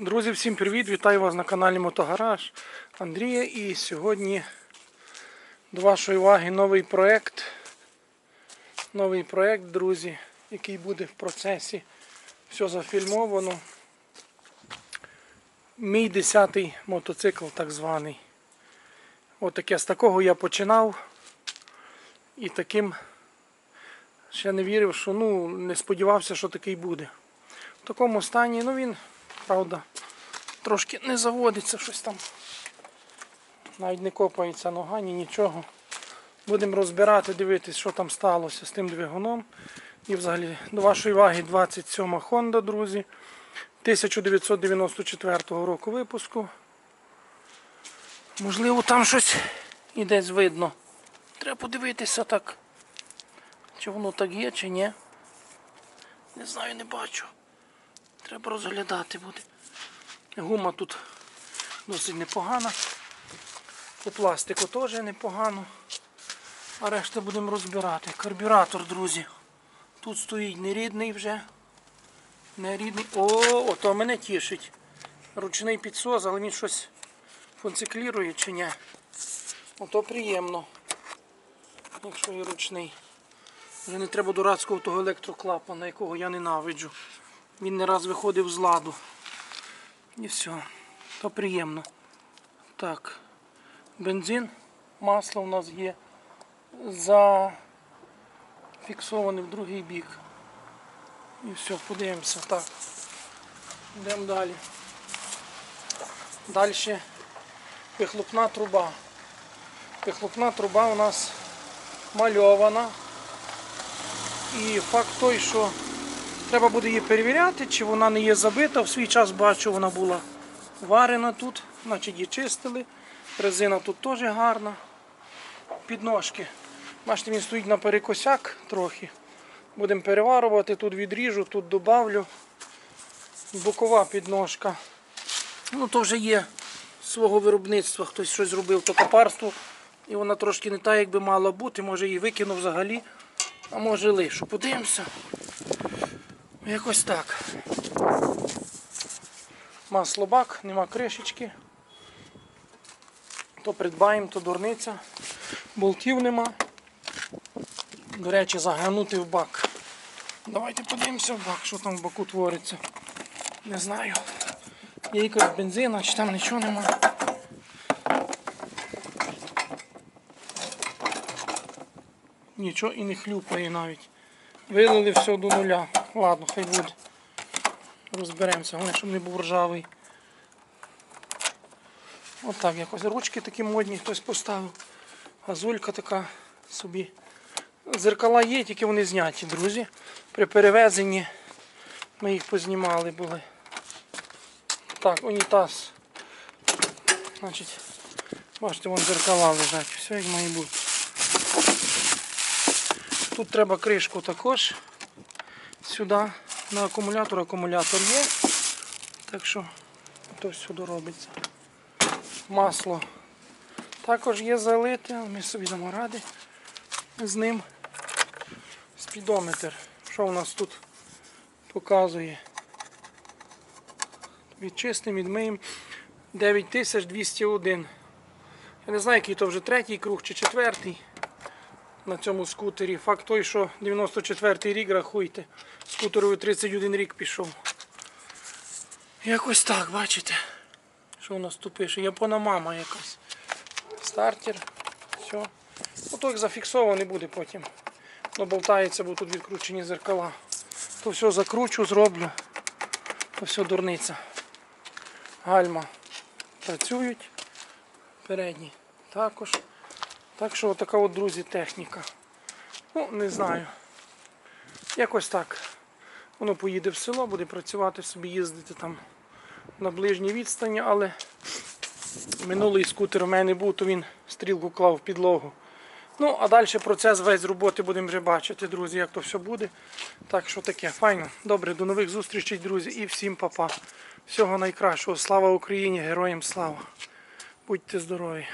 Друзі, всім привіт! Вітаю вас на каналі Мотогараж Андрія. І сьогодні до вашої уваги новий проект. Новий проект, друзі, який буде в процесі. Все зафільмовано. Мій 10-й мотоцикл, так званий. Отаке з такого я починав. І таким ще не вірив, що ну, не сподівався, що такий буде. В такому стані, ну він, правда, трошки не заводиться щось там. Навіть не копається нога, ні нічого. Будемо розбирати, дивитись, що там сталося з тим двигуном. І взагалі до вашої уваги 27 Honda, друзі. 1994 року випуску. Можливо, там щось і десь видно. Треба подивитися так. Чи воно так є, чи ні. Не знаю, не бачу. Треба розглядати буде. Гума тут досить непогана. По пластику теж непогано. А решта будемо розбирати. Карбюратор, друзі. Тут стоїть нерідний вже. Нерідний. О, ото мене тішить. Ручний підсос, але він щось функціклірує чи ні. Ото приємно. Якщо і ручний. Вже не треба дурацького того електроклапана, якого я ненавиджу. Він не раз виходив з ладу. І все. То приємно. Так. Бензин, масло у нас є зафіксоване в другий бік. І все, подивимося. Так. Йдемо далі. Далі вихлопна труба. Вихлопна труба у нас мальована. І факт той, що треба буде її перевіряти, чи вона не є забита. В свій час бачу, вона була варена тут, значить її чистили. Резина тут теж гарна. Підножки. Бачите, він стоїть на перекосяк трохи. Будемо переварувати, тут відріжу, тут добавлю. Бокова підножка. Ну, то вже є свого виробництва. Хтось щось зробив то копарство. І вона трошки не та, як би мала бути. Може її викинув взагалі. А може лишу. Подивимося. Якось так. Маслобак, нема кришечки. То придбаємо, то дурниця. Болтів нема. До речі, заглянути в бак. Давайте подивимося в бак, що там в баку твориться. Не знаю. Є якась бензина, чи там нічого нема. Нічого і не хлюпає навіть. Вилили все до нуля. Ладно, хай буде. Розберемося, головне, щоб не був ржавий. Отак якось. Ручки такі модні хтось поставив. Газулька така собі. Зеркала є, тільки вони зняті, друзі. При перевезенні ми їх познімали були. Так, унітаз. Значить, бачите, вон зеркала лежать. Все як має бути. Тут треба кришку також сюди на акумулятор. Акумулятор є. Так що то сюди робиться. Масло також є залите, ми собі дамо ради з ним. Спідометр. Що у нас тут показує? Відчистимо, відмиємо 9201. Я не знаю, який то вже третій круг чи четвертий на цьому скутері. Факт той, що 94-й рік, рахуйте, скутерові 31 рік пішов. Якось так, бачите? Що у нас тут пише? Япона мама якась. Стартер. Все. Ото як зафіксований буде потім. Ну, болтається, бо тут відкручені зеркала. То все закручу, зроблю. То все дурниця. Гальма працюють. Передні також. Так що така от, друзі, техніка. Ну, не знаю. Якось так. Воно поїде в село, буде працювати собі, їздити там на ближній відстані, але минулий скутер у мене був, то він стрілку клав в підлогу. Ну, а далі процес весь роботи будемо вже бачити, друзі, як то все буде. Так що таке, файно. Добре, до нових зустрічей, друзі, і всім па-па. Всього найкращого. Слава Україні, героям слава. Будьте здорові.